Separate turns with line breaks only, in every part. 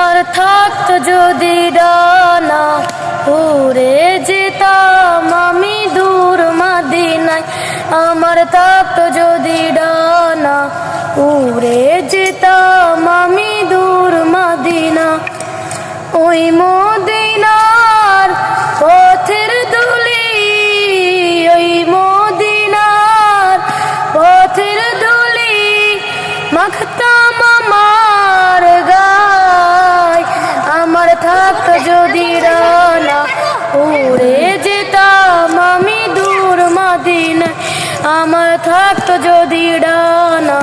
আমার থাকত যদি ডানা, উড়ে যেতাম আমি দূর মাদিনায়। আমার থাকত যদি ডানা, উড়ে যেতাম আমি দূর মাদিনা ওই মদিনার থাকতো যদি রানা উড়ে যেতাম আমি দূর মদিন আমার থাকতো যদি ডানা,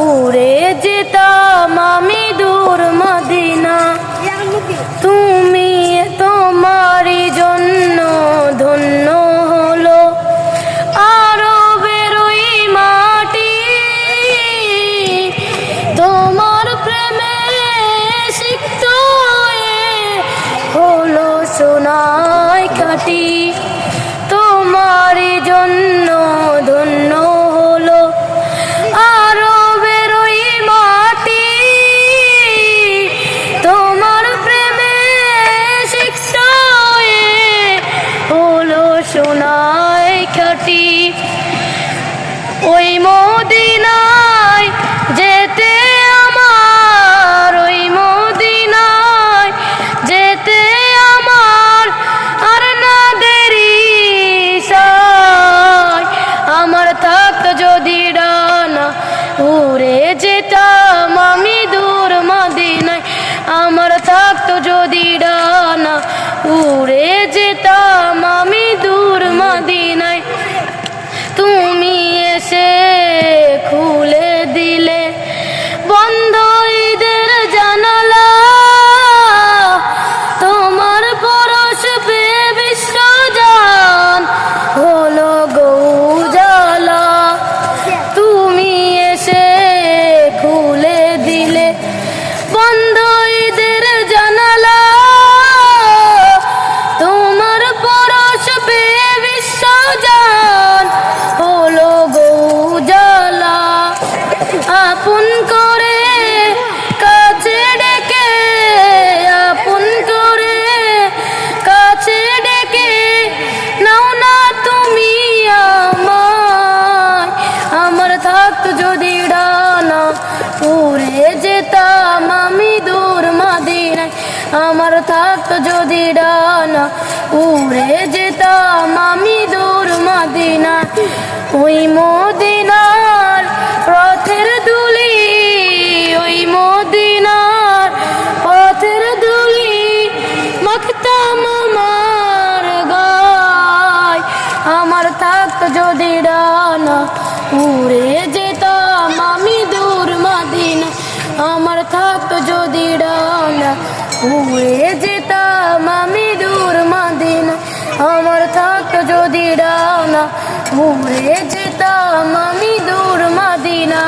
উড়ে যেতাম আমি দূর মাদিনা খাটি ওই মদিনায় যেতে আমার, ওই মদিনায় যেতে আমার, আর না দেরি আমার থাকতো যদি ডানা, উড়ে যেতাম। যে আমার থাকতো যদি ডানা, উড়ে যেতাম আমি দূর মাদিনায়। ওই মদিনার পথের দুলি ওই মদিনার পথের দুলি মাখতাম আমার গায়। আমার থাকতো যদি ডানা, উড়ে যেতাম উড়ে যেতাম আমি দূর মাদিনা। আমার থাকতো যদি ডানা উড়ে যেতাম আমি দূর মাদিনা।